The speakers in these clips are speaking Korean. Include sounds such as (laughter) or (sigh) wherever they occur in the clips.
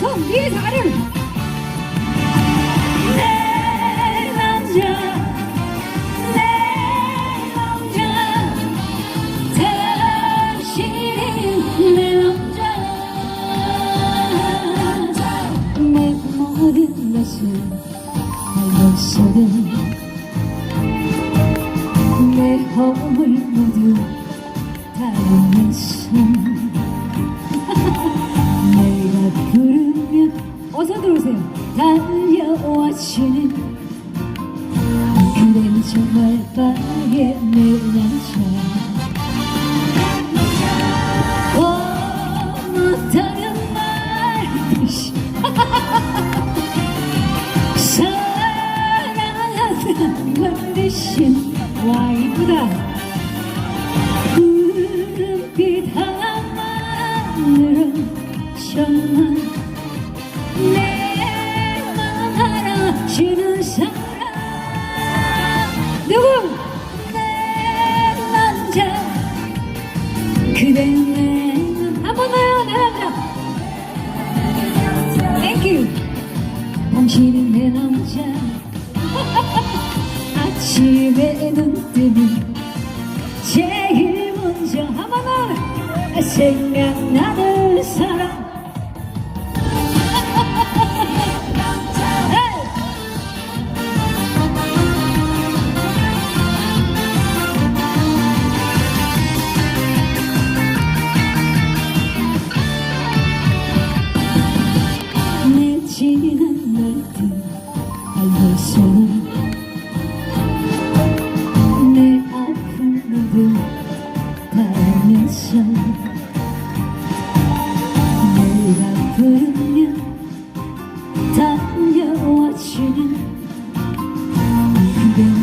손 위에서 아래로 내 남자 내 남자. 당신이 내 남자. 내 모든 것을 알고서는 내 허물 모두 달려와주는 그댄 정말 (laughs) 사랑한다는 말 대신 와 이쁘다 알아주는 사람 누구? 내 남자. 그대 내한번 더요. 내 남자 땡큐 당신은 내 남자. (laughs) 아침에 눈 뜨면 제일 먼저 한번 더. 생각나는 사람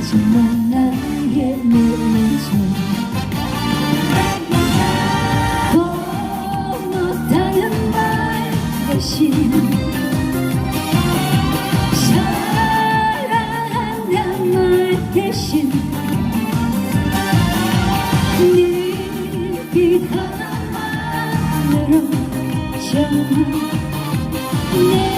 정말 나의 내 남자 고맙다는 말 대신 대신 네빛 하나만으로 정말 내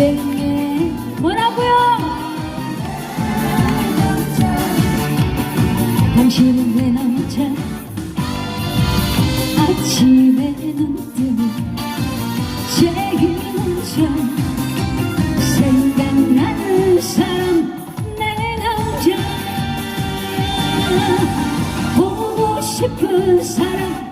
그대의 뭐라고요? 당신은 내 남자. 아침에 눈 뜨면 제일 먼저 생각나는 사람 내 남자. 보고 싶은 사람